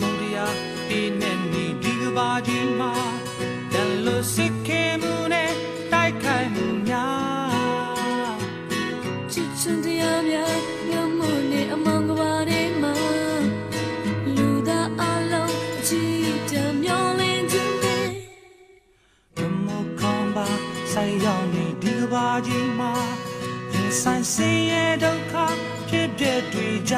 မှုတရားအေးနဲ့နေဒီကဘာကြီးမှာတန်လို့စစ်ခဲမှုနဲ့တိုက်ခိုက်မှုများချစ်ချင်တရားများညမှုနဲ့အမောင်ကဘာတွေမှာလူသားအလုံးကြည်တမျောလင်းခြင်းနဲ့မမကောင်းပါဆိုင်ရောက်နေဒီကဘာကြီးမှာဆိုင်စင်ရဲ့ဒုက္ခဖြစ်ဖြစ်တွေ့ကြ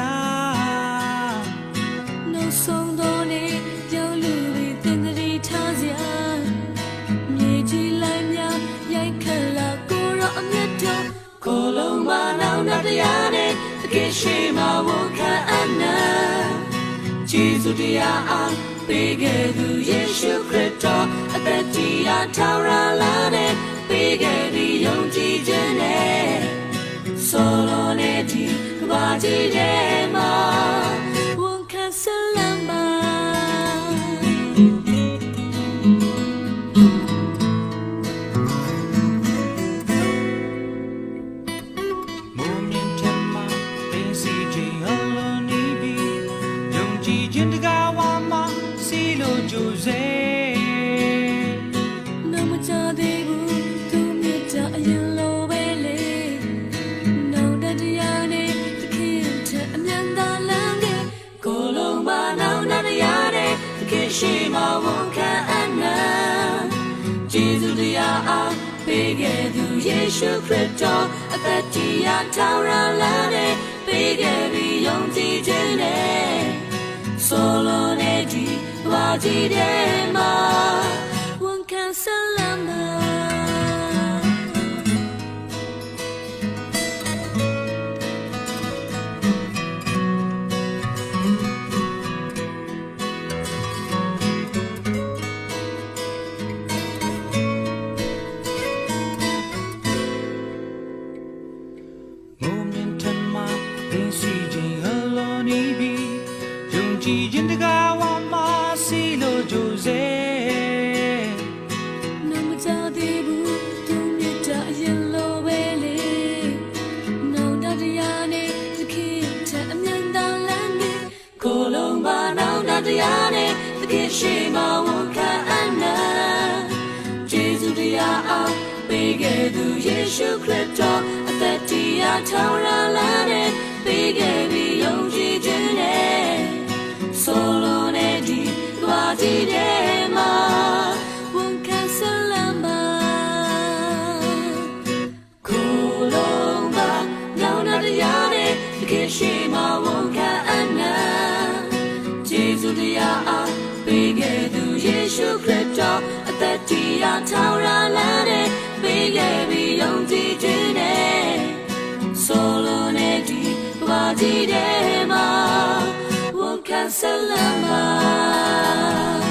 တရားနဲ့တကယ်ရှိမှဝန်ခံအနာဂျေဇုတရားအားပေးခဲ့သူယေရှုခရစ်တော်အသက်တရားထောင်ရလာတဲ့ပေးခဲ့ပြီးယုံကြည်ခြင်းနဲ့ solo ne di baji de ma won the kin shi ma won kan anna Jesus တရားအားပေးခဲ့သူယေရှုခရစ်တော်အသက်တရားထောင်ရလာတဲ့ပေးခဲ့ပြီးယုံကြည်ခြင်းနဲ့ solo ne di baji de ma one can salama မုံ ကြည်ခြင်းတကားဝါမှာစီလိုကြိုစေ no ma cha de bu tu mi ta yin lo be le no da dia ne the kid ta amyan da lang ge ko long ba now da dia ne the kid shi ma won ka anna Jesus တရားအားပေးခဲ့သူယေရှုခရစ်တော်အသက်တရားထောင်ရလာတဲ့ပေးခဲ့ပြီးယုံ ရှုခရစ်တော်အသက်တရားထောင်ရလမ်းနဲ့ပေးခဲ့ပြီးယုံကြည်ခြင်းနဲ့ဆိုလိုနေဒီကဘာကြီးတဲ့မှာဝန်ခံဆလမ်းပါ